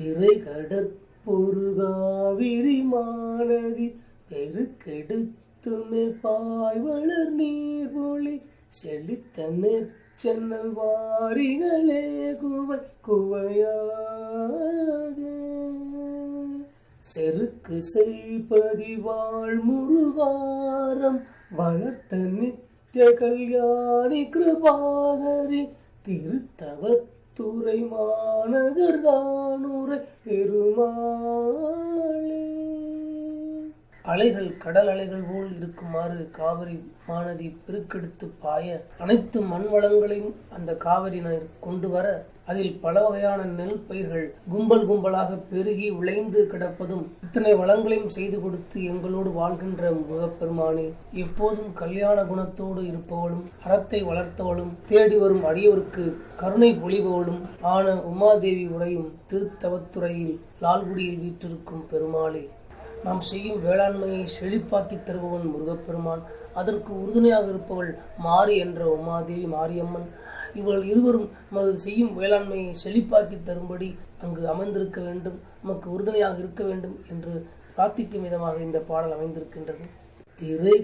திரை கடற்பொருகாவிரி மாநதி பெருக்கெடுத்துமே பாய்வளர் நீர்மொழி செழித்த நெற்சென்னல் வாரிகளே குவை குவையாக. செருக்கு செய்பதி வாழ்முருகாரம் வளர்த்த நித்திய கல்யாணி கிருபாகரி துறை மாநகர் தானுரை பெருமாளே அலைகள் கடல் அலைகள் போல் இருக்குமாறு காவிரி மாநதி பெருக்கெடுத்து பாய அனைத்து மண் வளங்களையும் அந்த காவிரி நீர் கொண்டு வர அதில் பல வகையான நெல் பயிர்கள் கும்பல் கும்பலாக பெருகி விளைந்து கிடப்பதும் இத்தனை வளங்களையும் செய்து கொடுத்து எங்களோடு வாழ்கின்ற முகப்பெருமானே எப்போதும் கல்யாண குணத்தோடு இருப்பவளும் அறத்தை வளர்த்தவளும் தேடி வரும் அடியோருக்கு கருணை பொழிபவளும் ஆன உமாதேவி உரையும் திருத்தவத்துறையில் லால்குடியில் வீற்றிருக்கும் பெருமாளே. நாம் செய்யும் வேளாண்மையை செழிப்பாக்கி தருபவன் முருகப்பெருமான். அதற்கு உறுதுணையாக இருப்பவள் மாரி என்ற உமாதேவி மாரியம்மன். இவர்கள் இருவரும் நமது செய்யும் வேளாண்மையை செழிப்பாக்கி தரும்படி அங்கு அமர்ந்திருக்க வேண்டும். நமக்கு உறுதுணையாக இருக்க வேண்டும் என்று பிரார்த்திக்கும் விதமாக இந்த பாடல் அமைந்திருக்கின்றது. திரை